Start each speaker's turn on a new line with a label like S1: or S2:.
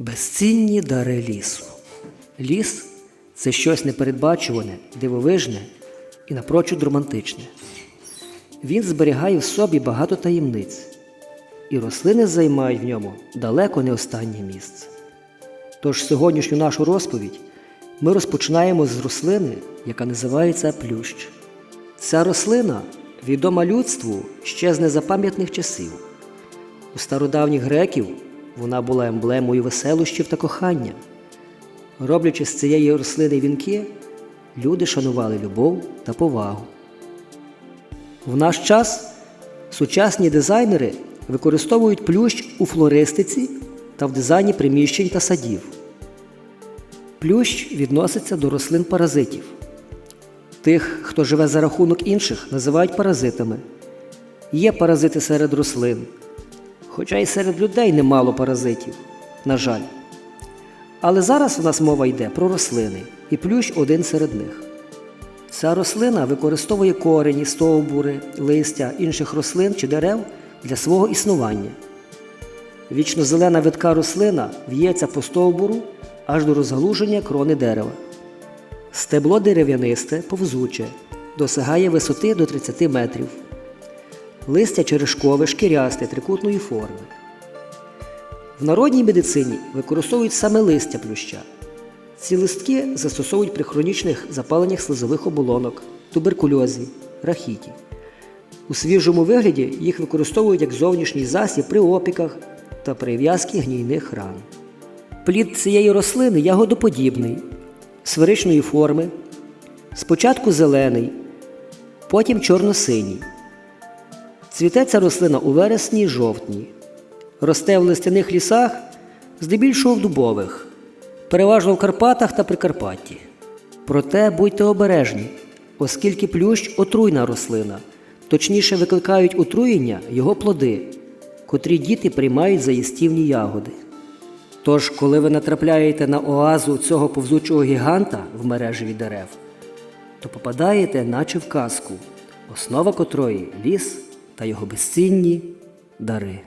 S1: Безцінні дари лісу. Ліс це щось непередбачуване, дивовижне і напрочуд романтичне. Він зберігає в собі багато таємниць, і рослини займають в ньому далеко не останнє місце. Тож сьогоднішню нашу розповідь ми розпочинаємо з рослини, яка називається плющ. Ця рослина відома людству ще з незапам'ятних часів. У стародавніх греків вона була емблемою веселощів та кохання. Роблячи з цієї рослини вінки, люди шанували любов та повагу. В наш час сучасні дизайнери використовують плющ у флористиці та в дизайні приміщень та садів. Плющ відноситься до рослин паразитів. Тих, хто живе за рахунок інших, називають паразитами. Є паразити серед рослин, хоча й серед людей немало паразитів, на жаль. Але зараз у нас мова йде про рослини, і плющ один серед них. Ця рослина використовує корені, стовбури, листя інших рослин чи дерев для свого існування. Вічнозелена видка рослина в'ється по стовбуру аж до розгалуження крони дерева. Стебло дерев'янисте, повзуче, досягає висоти до 30 метрів. Листя черешкове шкірясте трикутної форми. В народній медицині використовують саме листя плюща. Ці листки застосовують при хронічних запаленнях слизових оболонок, туберкульозі, рахіті. У свіжому вигляді їх використовують як зовнішній засіб при опіках та при гнійних ран. Плід цієї рослини ягодоподібний, сферичної форми, спочатку зелений, потім чорно-синій. Цвіте ця рослина у вересні жовтні. Росте в листяних лісах, здебільшого в дубових, переважно в Карпатах та Прикарпатті. Проте будьте обережні, оскільки плющ отруйна рослина, точніше викликають отруєння його плоди, котрі діти приймають за їстівні ягоди. Тож, коли ви натрапляєте на оазу цього повзучого гіганта в мережеві дерев, то попадаєте наче в казку, основа котрої ліс та його безцінні дари.